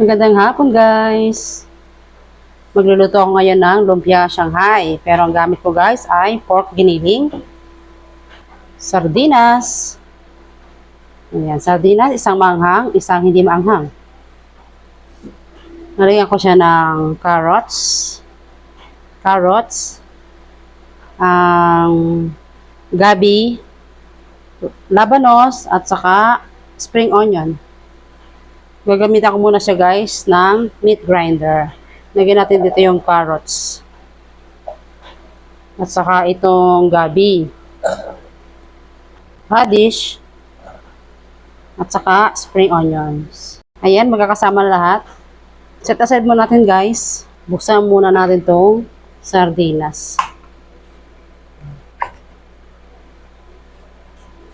Magandang hapon guys. Magluluto ako ngayon ng lumpia Shanghai. Pero ang gamit ko guys ay pork giniling, sardinas, Ayan, sardinas, isang manghang, isang hindi maanghang. Nalagyan ko siya ng carrots, carrots, ang gabi, labanos, at saka spring onion. Gagamitan ko muna siya guys ng meat grinder. Lagyan natin dito yung carrots. At saka itong gabi. Radish. At saka spring onions. Ayan, magkakasama lahat. Set aside muna natin guys. Buksan muna natin tong sardinas.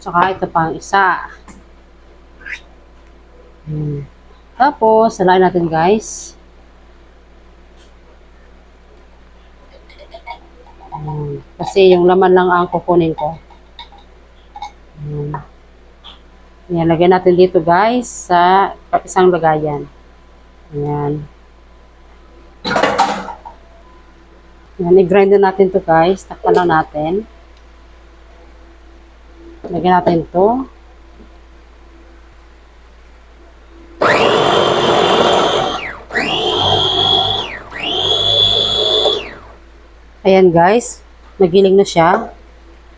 Saka ito pang isa. Hmm. Tapos, salain natin guys. Hmm. Kasi yung laman lang ang kukunin ko. Yan, lagyan natin dito guys sa isang lagayan. Ayan. Yan, i-grind na natin to guys. Takpan lang natin. Lagyan natin to. Ayan guys, nagiling na siya.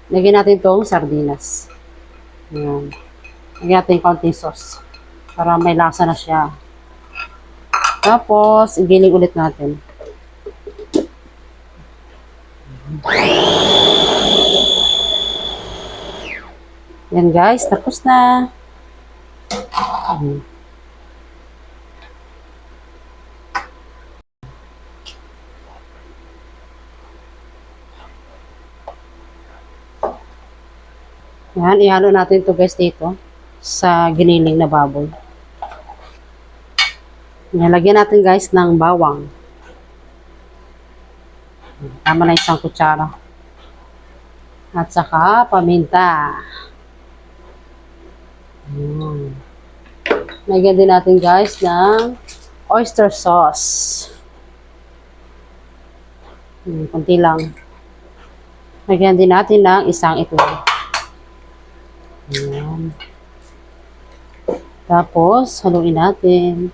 Lagyan natin tong sardinas. Ayan. Lagyan natin konting sauce para may lasa na siya. Tapos, igiling ulit natin. Yan guys, tapos na. Ayan. Yan, ihalo natin to guys dito sa giniling na baboy. Yan, lagyan natin guys ng bawang. Tama na isang kutsara. At saka paminta. Yan. Lagyan din natin guys ng oyster sauce. Hmm, kunti lang. Lagyan din natin ng isang itlog. Ayan. Tapos, haluin natin.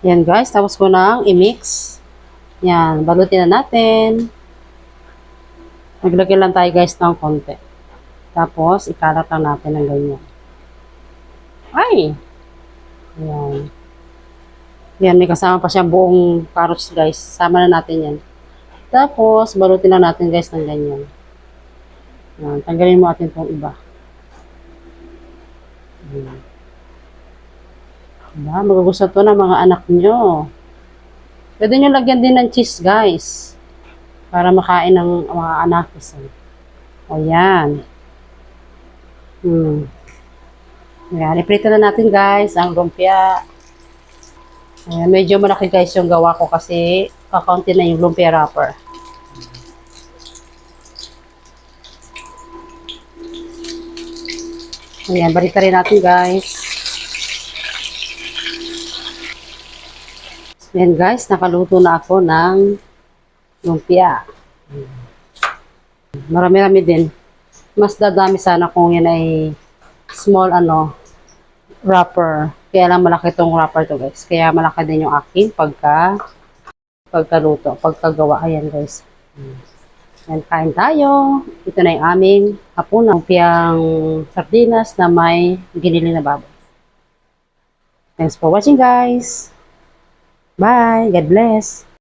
Yan guys, tapos ko nang i-mix. Yan, balutin na natin. Maglagay lang tayo guys ng konti. Tapos, ikalat lang natin ng ganyan. Ay! Yan. Yan, may kasama pa siya buong carrots guys. Sama na natin yan. Tapos, balutin lang natin guys ng ganyan. Yan, tanggalin mo natin itong iba. Yan. Diba? Magugustuhan to ng mga anak nyo. Pwede nyo lagyan din ng cheese, guys. Para makain ng mga anak. O yan. Hmm. Yan, iprito na natin, guys, ang lumpia. Ayan, medyo malaki, guys, yung gawa ko kasi kakaunti na yung lumpia wrapper. Ayan, balik rin natin guys. Ayan guys, nakaluto na ako ng lumpia. Marami-rami din. Mas dadami sana kung yan ay small ano, wrapper. Kaya lang malaki tong wrapper to guys. Kaya malaki din yung akin pagka pagkaluto, pagkagawa. Ayan guys. Yan, kain tayo. Ito na yung aming hapunan. Piyang sardinas na may ginili na baboy. Thanks for watching guys. Bye. God bless.